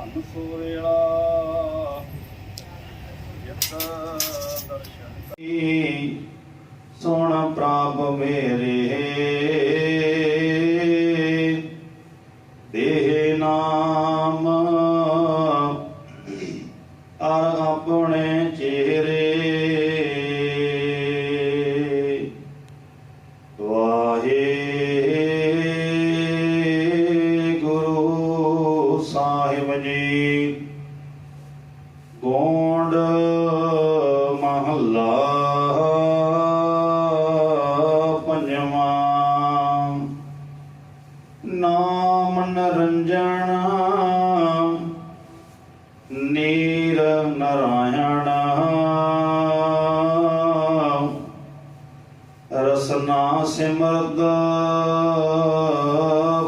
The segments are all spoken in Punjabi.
ਧੰਨ ਸੋਇਲਾ ਜਿਤ ਦਰਸ਼ਨ ਕੀ ਸੋਣ ਪ੍ਰਾਪ ਮੇਰੇ? ਦੇਹ ਨਾਮ ਅਰ ਆਪਣੇ ਚਿਹਰੇ। ਸਾਹਿਬ ਜੀ ਗੋਂਡ ਮਹੱਲਾ ਪੰਜਵਾਂ। ਨਾਮ ਨਰੰਜਣ ਨੀਰ ਨਰਾਇਣ ਰਸਨਾ ਸਿਮਰਦ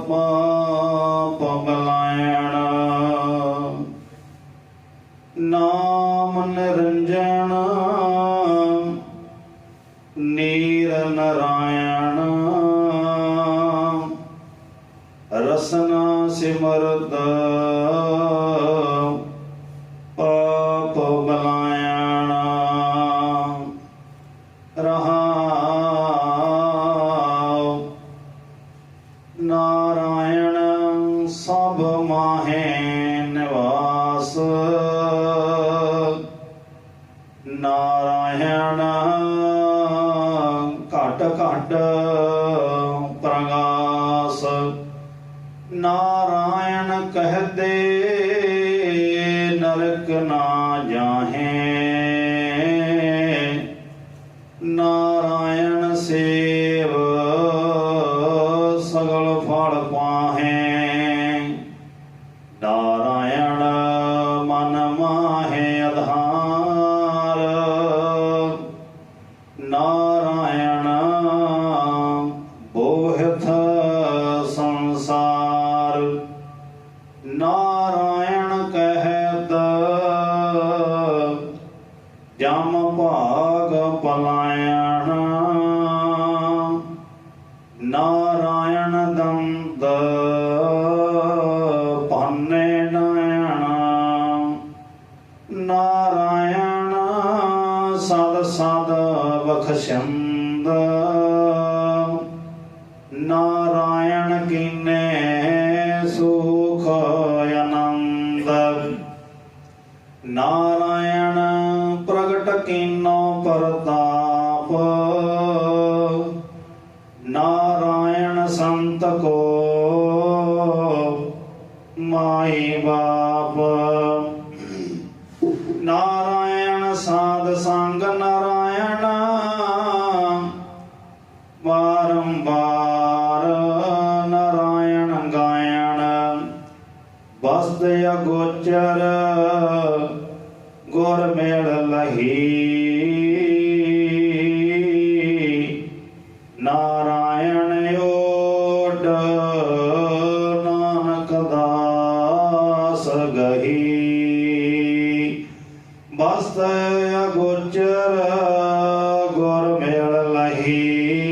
ਪਾਪ ਬਲਾਇਣ ਨਾਮ ਨਿਰੰਜਨ ਨੀਰ ਨਰਾਇਣ ਰਸਨਾ ਸਿਮਰਤ ਪਾਪ ਬਲਾਇਣ ਰਹਾਉ। ਨਾਰਾਇਣ ਸਭ ਮਾਹੇ ਨਿਵਾਸ। ਪ੍ਰਗਾਸ ਨਾਰਾਇਣ ਕਹਦੇ ਨਰਕ ਨਾ ਜਾਹੇ। ਨਾਰਾਇਣ ਸੇ ਨਾਰਾਇਣ ਕਹਿਤ, ਜਮ ਭਾਗ ਪਲਾਇਣ। ਨਾਰਾਇਣ ਦੰਦ ਭਾਨੇ ਨয়ਣ ਨਾਰਾਇਣ ਸਦ ਸਦ ਬਖਸ਼ੰਦ। ਨਾਰਾਇਣ ਕੀਨੇ ਨਾਰਾਇਣ ਪ੍ਰਗਟ ਕੀਨੋ ਪ੍ਰਤਾਪ। ਨਾਰਾਇਣ ਸੰਤ ਕੋ ਮਾਈ ਬਾਪ। ਅਗੋਚਰ ਗੁਰ ਮੇਲ ਲਹੀ। ਨਾਰਾਇਣ ਓਡ ਨਾਨਕ ਦਾਸ ਗਹੀ। ਬਸ ਅਗੋਚਰ ਗੁਰ ਮੇਲ ਲਹੀ।